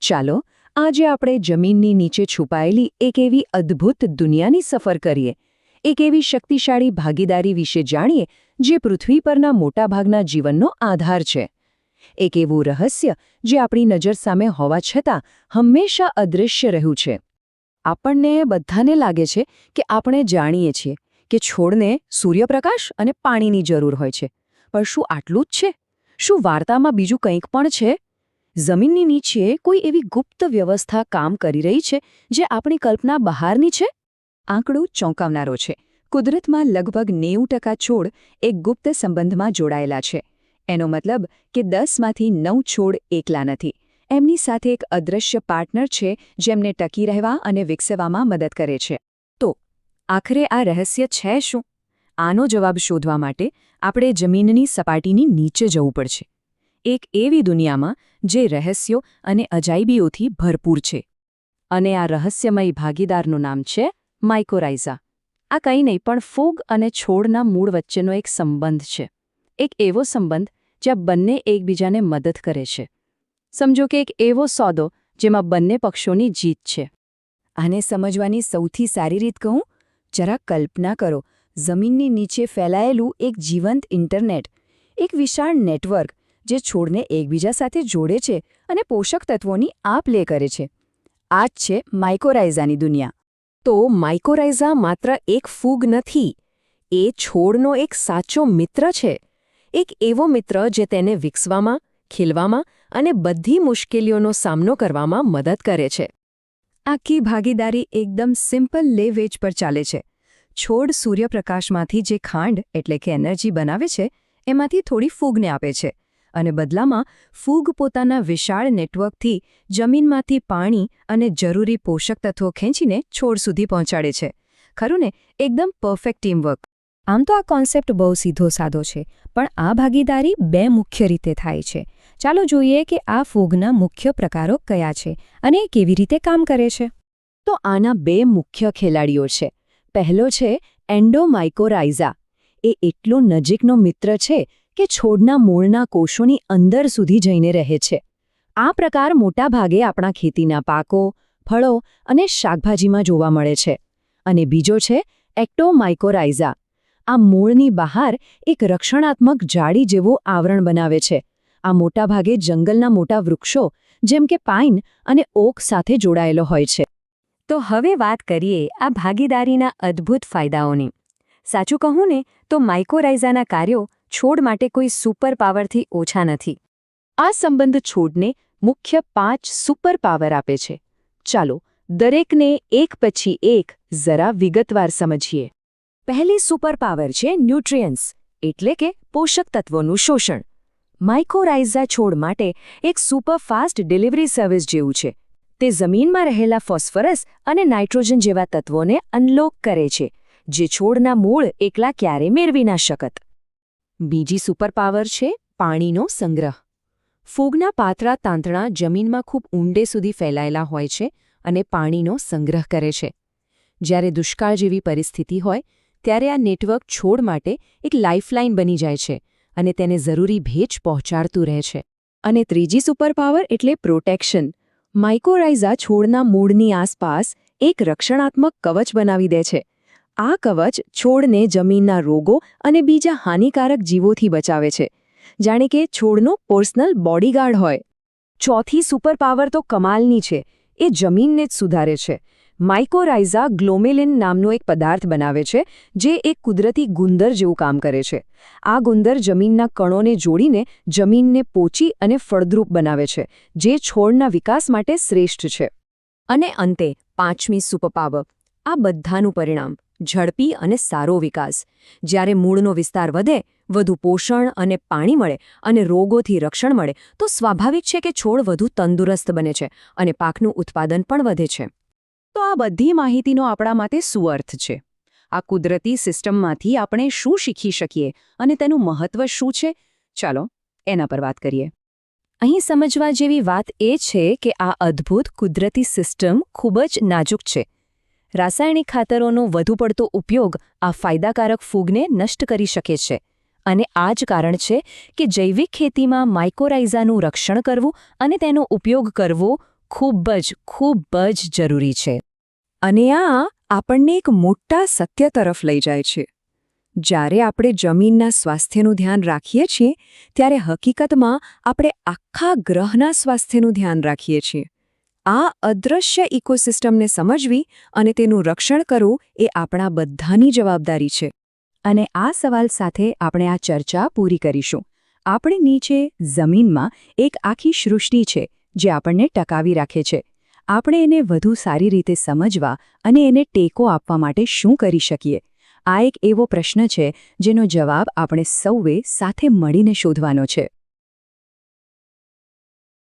ચાલો, આજે આપણે જમીનની નીચે છુપાયેલી એક એવી અદ્ભુત દુનિયાની સફર કરીએ. એક એવી શક્તિશાળી ભાગીદારી વિશે જાણીએ, જે પૃથ્વી પરના મોટાભાગના જીવનનો આધાર છે. એક એવું રહસ્ય, જે આપણી નજર સામે હોવા છતાં હંમેશા અદૃશ્ય રહ્યું છે. આપણને બધાને લાગે છે કે આપણે જાણીએ છીએ કે છોડને સૂર્યપ્રકાશ અને પાણીની જરૂર હોય છે. પણ શું આટલું જ છે? શું વાર્તામાં બીજું કંઈક પણ છે? જમીનની નીચે કોઈ એવી ગુપ્ત વ્યવસ્થા કામ કરી રહી છે જે આપણી કલ્પના બહારની છે? આંકડો ચોંકાવનારો છે. કુદરતમાં લગભગ નેવું ટકા છોડ એક ગુપ્ત સંબંધમાં જોડાયેલા છે. એનો મતલબ કે દસમાંથી નવ છોડ એકલા નથી. એમની સાથે એક અદૃશ્ય પાર્ટનર છે જેમને ટકી રહેવા અને વિકસવામાં મદદ કરે છે. તો, આખરે આ રહસ્ય છે શું? આનો જવાબ શોધવા માટે આપણે જમીનની સપાટીની નીચે જવું પડશે. એક એવી દુનિયામાં જે રહસ્યો અને અજાયબીઓથી ભરપૂર છે. અને આ રહસ્યમય ભાગીદારનું નામ છે માઇકોરાઇઝા. આ કંઈ નહીં, પણ ફૂગ અને છોડના મૂળ વચ્ચેનો એક સંબંધ છે. એક એવો સંબંધ જ્યાં બંને એકબીજાને મદદ કરે છે. સમજો કે એક એવો સોદો જેમાં બંને પક્ષોની જીત છે. આને સમજવાની સૌથી સારી રીત કહું? જરા કલ્પના કરો, જમીનની નીચે ફેલાયેલું એક જીવંત ઇન્ટરનેટ, એક વિશાળ નેટવર્ક જે છોડને એકબીજા સાથે જોડે છે અને પોષક તત્વોની આપ લે કરે છે. આ જ છે માઇકોરાઇઝાની દુનિયા. તો માઇકોરાઇઝા માત્ર એક ફૂગ નથી, એ છોડનો એક સાચો મિત્ર છે. એક એવો મિત્ર જે તેને વિકસવામાં, ખીલવામાં અને બધી મુશ્કેલીઓનો સામનો કરવામાં મદદ કરે છે. આખી ભાગીદારી એકદમ સિમ્પલ લે વેચ પર ચાલે છે. છોડ સૂર્યપ્રકાશમાંથી જે ખાંડ, એટલે કે એનર્જી બનાવે છે, એમાંથી થોડી ફૂગને આપે છે. અને બદલામાં ફૂગ પોતાના વિશાળ નેટવર્કથી જમીનમાંથી પાણી અને જરૂરી પોષક તત્વો ખેંચીને છોડ સુધી પહોંચાડે છે. ખરું ને? એકદમ પરફેક્ટ ટીમવર્ક આમ તો આ કોન્સેપ્ટ બહુ સીધો સાદો છે, પણ આ ભાગીદારી બે મુખ્ય રીતે થાય છે. ચાલો જોઈએ કે આ ફૂગના મુખ્ય પ્રકારો કયા છે અને એ કેવી રીતે કામ કરે છે. તો આના બે મુખ્ય ખેલાડીઓ છે. પહેલો છે એન્ડોમાઇકોરાઇઝા. એ એટલો નજીકનો મિત્ર છે કે છોડના મૂળના કોષોની અંદર સુધી જઈને રહે છે. આ પ્રકાર મોટાભાગે આપણા ખેતીના પાકો, ફળો અને શાકભાજીમાં જોવા મળે છે. અને બીજો છે, એક્ટોમાઇકોરાઇઝા. આ મૂળની બહાર એક રક્ષણાત્મક જાળી જેવું આવરણ બનાવે છે. આ મોટાભાગે જંગલના મોટા વૃક્ષો, જેમ કે પાઇન અને ઓક સાથે જોડાયેલો હોય છે. તો હવે વાત કરીએ આ ભાગીદારીના અદ્ભુત ફાયદાઓની. સાચું કહું ને, તો માઇકોરાઇઝાના કાર્યો છોડ માટે કોઈ સુપર પાવરથી ઓછા નથી. આ સંબંધ છોડને મુખ્ય પાંચ સુપર પાવર આપે છે. ચાલો, દરેકને એક પછી એક જરા વિગતવાર સમજીએ. પહેલી સુપર પાવર છે ન્યુટ્રિયન્સ એટલે કે પોષક તત્વોનું શોષણ. માઇકોરાઇઝા છોડ માટે એક સુપરફાસ્ટ ડિલિવરી સર્વિસ જેવું છે. તે જમીનમાં રહેલા ફોસ્ફરસ અને નાઇટ્રોજન જેવા તત્વોને અનલોક કરે છે, જે છોડના મૂળ એકલા ક્યારે મેળવી ના શકત. બીજી સુપરપાવર છે પાણીનો સંગ્રહ. ફૂગના પાતળા તાંતણા જમીનમાં ખૂબ ઊંડે સુધી ફેલાયેલા હોય છે અને પાણીનો સંગ્રહ કરે છે. જ્યારે દુષ્કાળ જેવી પરિસ્થિતિ હોય, ત્યારે આ નેટવર્ક છોડ માટે એક લાઇફલાઇન બની જાય છે અને તેને જરૂરી ભેજ પહોંચાડતું રહે છે. અને ત્રીજી સુપરપાવર એટલે પ્રોટેક્શન માઇકોરાઇઝા છોડના મૂળની આસપાસ એક રક્ષણાત્મક કવચ બનાવી દે છે આ કવચ છોડને જમીનના રોગો અને બીજા હાનિકારક જીવોથી બચાવે છે. જાણે કે છોડનો પર્સનલ બોડીગાર્ડ હોય. ચોથી સુપરપાવર તો કમાલની છે. એ જમીનને જ સુધારે છે. માઇકોરાઇઝા ગ્લોમેલિન નામનો એક પદાર્થ બનાવે છે, જે એક કુદરતી ગુંદર જેવું કામ કરે છે. આ ગુંદર જમીનના કણોને જોડીને જમીનને પોચી અને ફળદ્રુપ બનાવે છે, જે છોડના વિકાસ માટે શ્રેષ્ઠ છે. અને અંતે પાંચમી સુપરપાવર આ બધાનું પરિણામ. ઝડપી અને સારો વિકાસ. જ્યારે મૂળનો વિસ્તાર વધે, વધુ પોષણ અને પાણી મળે અને રોગોથી રક્ષણ મળે, તો સ્વાભાવિક છે કે છોડ વધુ તંદુરસ્ત બને છે અને પાકનું ઉત્પાદન પણ વધે છે. તો આ બધી માહિતીનો આપણા માટે સુઅર્થ છે. આ કુદરતી સિસ્ટમમાંથી આપણે શું શીખી શકીએ અને તેનું મહત્વ શું છે? ચાલો, એના પર વાત કરીએ. અહીં સમજવા જેવી વાત એ છે કે આ અદ્ભુત કુદરતી સિસ્ટમ ખૂબ જ નાજુક છે. રાસાયણિક ખાતરોનો વધુ પડતો ઉપયોગ આ ફાયદાકારક ફૂગને નષ્ટ કરી શકે છે. અને આ જ કારણ છે કે જૈવિક ખેતીમાં માઇકોરાઇઝાનું રક્ષણ કરવું અને તેનો ઉપયોગ કરવો ખૂબ જ ખૂબ જ જરૂરી છે. અને આ આપણને એક મોટા સત્ય તરફ લઈ જાય છે. જ્યારે આપણે જમીનના સ્વાસ્થ્યનું ધ્યાન રાખીએ છીએ, ત્યારે હકીકતમાં આપણે આખા ગ્રહના સ્વાસ્થ્યનું ધ્યાન રાખીએ છીએ. આ અદૃશ્ય ઇકોસિસ્ટમને સમજવી અને તેનું રક્ષણ કરવું એ આપણા બધાની જવાબદારી છે. અને આ સવાલ સાથે આપણે આ ચર્ચા પૂરી કરીશું. આપણી નીચે જમીનમાં એક આખી સૃષ્ટિ છે, જે આપણને ટકાવી રાખે છે. આપણે એને વધુ સારી રીતે સમજવા અને એને ટેકો આપવા માટે શું કરી શકીએ? આ એક એવો પ્રશ્ન છે, જેનો જવાબ આપણે સૌએ સાથે મળીને શોધવાનો છે.